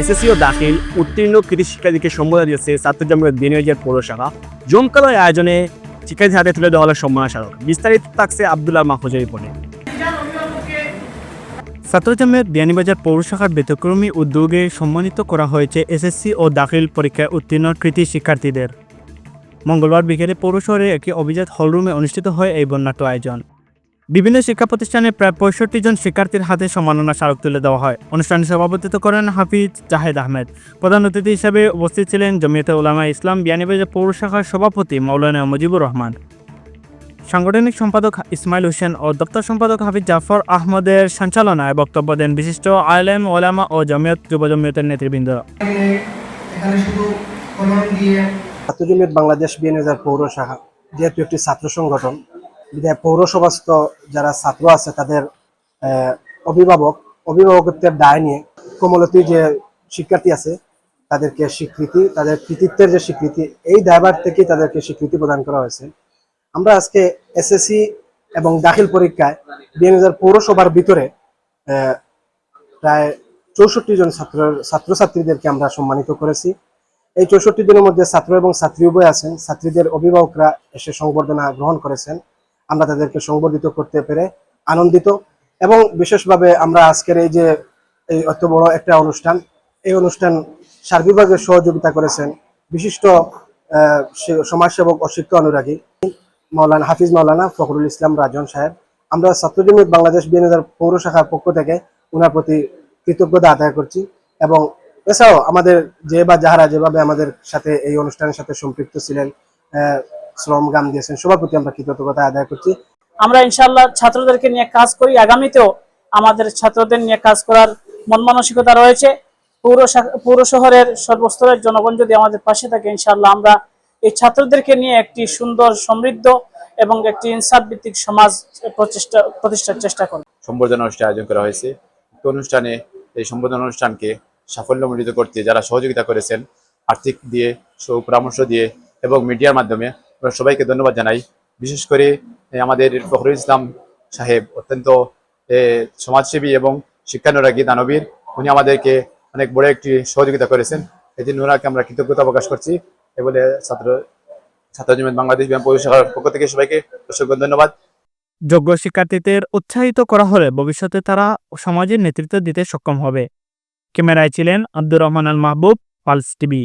SSC ও দাখিল, উত্তীর্ণ কৃষি শিক্ষার্থীকে সম্বোধন দিয়েছে ছাত্র জমিয়ত বিনিয়োগের পৌরসভা। জমকালয় আয়োজনে শিক্ষার্থী হাতে তুলে দেওয়া হলো সম্মান স্মারক। বিস্তারিত থাকছে আবদুল্লাহ মাহফুজের রিপোর্টে। ছাত্র জমিয়ত বিয়ানীবাজার পৌরশাখার ব্যতিক্রমী উদ্যোগে সম্মানিত করা হয়েছে এসএসসি ও দাখিল পরীক্ষায় উত্তীর্ণ কৃতি শিক্ষার্থীদের। মঙ্গলবার বিকেলে পৌর শহরে একটি অভিজাত হলরুমে অনুষ্ঠিত হয় এই বর্ণাঢ্য আয়োজন। বিভিন্ন শিক্ষা প্রতিষ্ঠানে প্রায় পঁয়ষট্টি জন শিক্ষার্থীর হাতে সম্মাননা স্মারক তুলে দেওয়া হয়। অনুষ্ঠানে সভাপতিত্ব করেন হাফিজ জাহেদ আহমেদ। প্রধান অতিথি হিসেবে উপস্থিত ছিলেন জমিয়তে উলামা ইসলাম বিয়ানীবাজার পৌর শাখার সভাপতি মৌলানা মুজিবুর রহমান। সাংগঠনিক সম্পাদক ইসমাইল হোসেন ও দপ্তর সম্পাদক হাফিজ জাফর আহমদের সঞ্চালনায় বক্তব্য দেন বিশিষ্ট আলেম ওলামা ও জমিয়ত যুব জমিয়তের নেতৃবৃন্দ। ছাত্র জমিয়ত বাংলাদেশ বিএনএজার পৌর শাখা যেহেতু একটি ছাত্র সংগঠন পৌরসভাস্থ যারা ছাত্র আছে তাদের অভিভাবক, অভিভাবকত্বের দায় নিয়ে কোমলতি যে শিক্ষার্থী আছে, তাদেরকে স্বীকৃতি, তাদের কৃতিত্বের যে স্বীকৃতি, এই দায়ভার থেকেই তাদেরকে স্বীকৃতি প্রদান করা হয়েছে। আমরা আজকে এসএসসি এবং দাখিল পরীক্ষায় বিএনএজার পৌরসভার ভিতরে প্রায় চৌষট্টি জন ছাত্র ছাত্রছাত্রীদেরকে আমরা সম্মানিত করেছি। এই চৌষট্টি জনের মধ্যে ছাত্র এবং ছাত্রী উভয় আছেন। ছাত্রীদের অভিভাবকরা এসে সংবর্ধনা গ্রহণ করেছেন। আমরা তাদেরকে সংবর্ধিত করতে পেরে আনন্দিত। এবং বিশেষভাবে আমরা আজকের এই যে, এই অত বড় একটা অনুষ্ঠান, এই অনুষ্ঠান সার্বিকভাবে সহযোগিতা করেছেন বিশিষ্ট সমাজসেবক ও শিক্ষা অনুরাগী মাওলানা, হাফিজ মাওলানা ফখরুল ইসলাম রাজন সাহেব। আমরা ছাত্র বাংলাদেশ বিএনএর পৌর শাখার পক্ষ থেকে ওনার প্রতি কৃতজ্ঞতা আদায় করছি এবং এছাড়াও আমাদের যে বা যাহারা যেভাবে আমাদের সাথে এই অনুষ্ঠানের সাথে সম্পৃক্ত ছিলেন শ্রম গান দিয়েছেন। সবার প্রতি আমরা কৃতজ্ঞতা আদায় করছি। আমরা ইনশাল্লাহ ছাত্রদেরকে নিয়ে কাজ করি। আগামীতেও আমাদের ছাত্রদের নিয়ে কাজ করার মন মানসিকতা রয়েছে। পৌর পৌর শহরের সর্বস্তরের জনগণ যদি আমাদের পাশে থাকে ইনশাআল্লাহ আমরা এই ছাত্রদেরকে নিয়ে একটি সুন্দর সমৃদ্ধ এবং একটি ইনসাফ ভিত্তিক সমাজ প্রচেষ্টা প্রতিষ্ঠার চেষ্টা করব। সম্বর্ধনা অনুষ্ঠান আয়োজন করা হয়েছে। অনুষ্ঠানে এই সম্বর্ধনা অনুষ্ঠানকে সাফল্যমণ্ডিত করতে যারা সহযোগিতা করেছেন আর্থিক দিয়ে সু- পরামর্শ দিয়ে এবং মিডিয়ার মাধ্যমে সবাইকে ধন্যবাদ জানাই। বিশেষ করে আমাদের ফখরুল ইসলাম সাহেব, অত্যন্ত সমাজসেবী এবং শিক্ষানুরাগী দানবীর। উনি আমাদেরকে অনেক বড় একটি সহযোগিতা করেছেন। এই জন্য ওনাকে আমরা কৃতজ্ঞতা প্রকাশ করছি। এ বলে ছাত্র ছাত্র জমিয়ত বাংলাদেশ ব্যায়াম পরিষেবার পক্ষ থেকে সবাইকে অসংখ্য ধন্যবাদ। যোগ্য শিক্ষার্থীদের উৎসাহিত করা হলে ভবিষ্যতে তারা সমাজের নেতৃত্ব দিতে সক্ষম হবে। ক্যামেরায় ছিলেন আব্দুর রহমান আল মাহবুব, পালস টিভি।